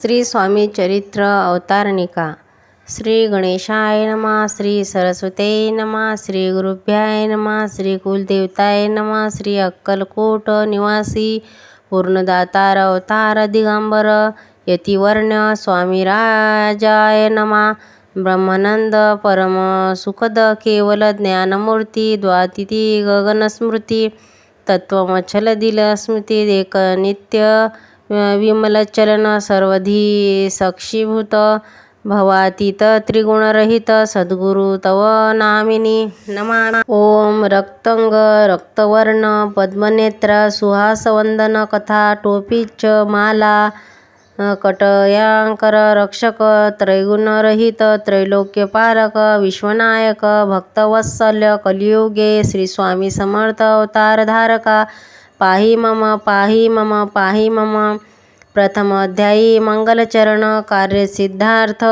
श्री स्वामी चरित्र अवतारणिका। श्री गणेशाय नमः श्री सरस्वते नमः श्री गुरुभ्याय नमा श्री कुलदेवताय नम श्री अक्कलकोट निवासी पूर्णदातार अवतार दिगंबर यतिवर्ण स्वामीराजाय नमा ब्रह्मानंद परम सुखद केवल ज्ञानमूर्ती द्वातिथी गगनस्मृती तत्वमचल दिल स्मृती एक नित्य विमलचलन सर्वधी सक्षीभूत भवातीत त्रिगुणरहित सद्गुरु तव नामिनी नमा ओम रक्तंग रक्तवर्ण पद्मनेत्र सुहासवंदन कथा टोपीच माला कटयांकर रक्षक त्रैगुणरहित त्रैलोक्यपारक विश्वनायक भक्तवत्सल्य कलियुगे श्री स्वामी समर्थ अवतारधारका पाहि मम पाहि मम पाहि मम। प्रथम अध्यायी मंगलचरण कार्यसिद्धार्थ।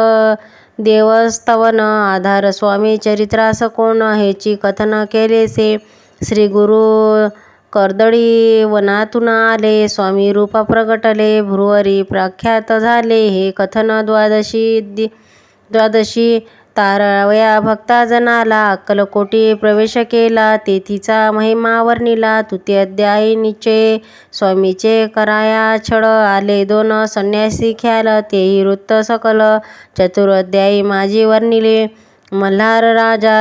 देवस्तवन आधार स्वामी चरित्रास कोण हेची कथन केलेसे? श्री गुरु कर्दळी वनातून आले स्वामी रूप प्रगटले भ्रुवरी प्रख्यात झाले हे कथन द्वादशी द्वादशी ताराव्या भक्ताजनाला अक्कलकोटी प्रवेश केला. तेथीचा महिमा वर्णिला. तृतीयाध्यायीचे स्वामीचे कराया छळ आले दोन संन्यासी ख्याल. तेही वृत्त सकल. चतुराध्यायी माझी वर्णिले. मल्हार राजा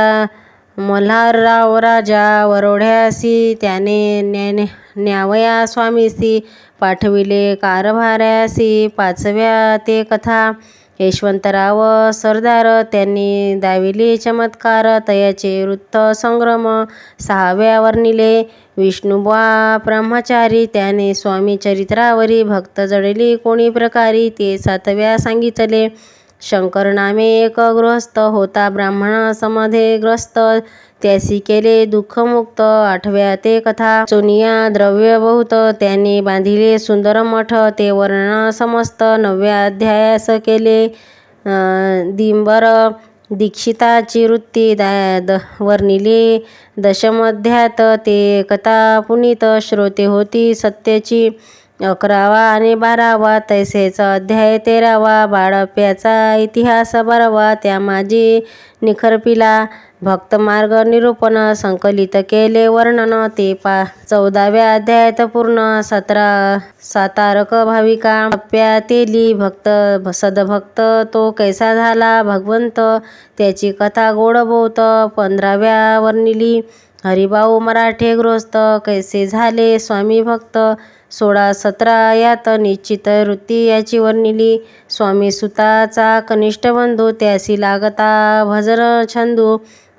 मल्हारराव राजा वरोढ्यासी. त्याने न्यावया स्वामीसी. पाठविले कारभार्यासी पाचव्या ते कथा. यशवंतराव सरदार त्यांनी दाविले चमत्कार तयाचे वृत्त संग्रम सहाव्या वर्णिले विष्णुबा ब्रह्मचारी त्याने स्वामी चरित्रावरी भक्त जडली कोणी प्रकारी ते सातव्या सांगितले. शंकर नामे एक गृहस्थ होता ब्राह्मण समधे ग्रस्त त्यासी केले दुःखमुक्त आठव्या ते कथा. सोनिया द्रव्य बहुत त्यांनी बांधिले सुंदर मठ ते वर्णन समस्त. नवव्या अध्यायास केले दिंबर दीक्षिताची वृत्ती वर्णिली. दशमध्यात ते कथा पुनीत श्रोते होती सत्याची. अकरावा आणि बारावा तैसेच अध्याय तेरावा बाळप्याचा इतिहास बारावा त्या माझी निखरपिला भक्तमार्ग निरूपण संकलित केले वर्णन ते पा चौदाव्या अध्यायात पूर्ण सतरा सातारक भाविका टप्प्या तेली भक्त सदभक्त तो कैसा झाला भगवंत त्याची कथा गोड बोत पंधराव्या वर्णिली हरिभाऊ मराठे गृहस्थ कैसे झाले स्वामी भक्त? सोळा सतरा यात निश्चित वृत्ती याची वर्णिली. स्वामी सुताचा कनिष्ठ बंधू त्यासी लागता भजन छंदू.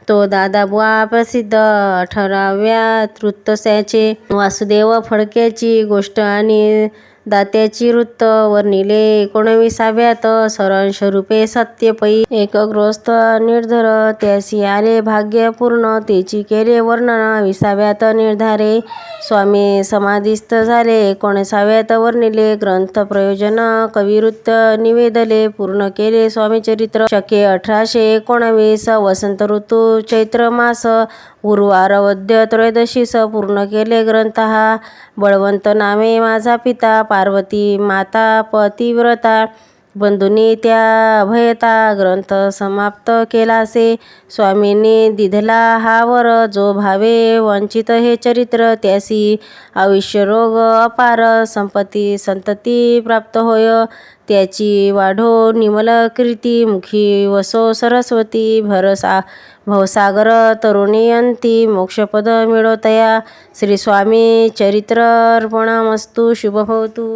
तो दादाबुवा प्रसिद्ध अठराव्या तृत्तस्याचे वासुदेव फडक्याची गोष्ट आणि दात्याची वृत्त वर्णिले एकोणविसाव्यात. सारांशरूपे सत्य पै. एकग्रस्त निर्धर त्यासी आले भाग्य पूर्ण तेची केले वर्णन विसाव्यात निर्धारे. स्वामी समाधिस्थ झाले एकोणसाव्यात वर्णिले. ग्रंथ प्रयोजन कविवृत्त निवेदले पूर्ण केले स्वामीचरित्र शके अठराशे एकोणवीस वसंत ऋतू चैत्र मास. गुरुवार वद्य त्रयोदशीस पूर्ण केले ग्रंथ हा बळवंत नामे माझा पिता पार्वती माता पतिव्रता बंधुनी त्या अभयता ग्रंथ समाप्त केलासे स्वामींनी दिधला हा वर जो भावे वंचित हे चरित्र त्यासी आयुष्य रोग अपार संपत्ती संतती प्राप्त होय त्याची वाढो निमल कीर्ती मुखी वसो सरस्वती भरसा भवसागर तरुणीयंती मोक्षपद मिळवतया. श्री स्वामी चरित्र अर्पणमस्तु शुभभवतु.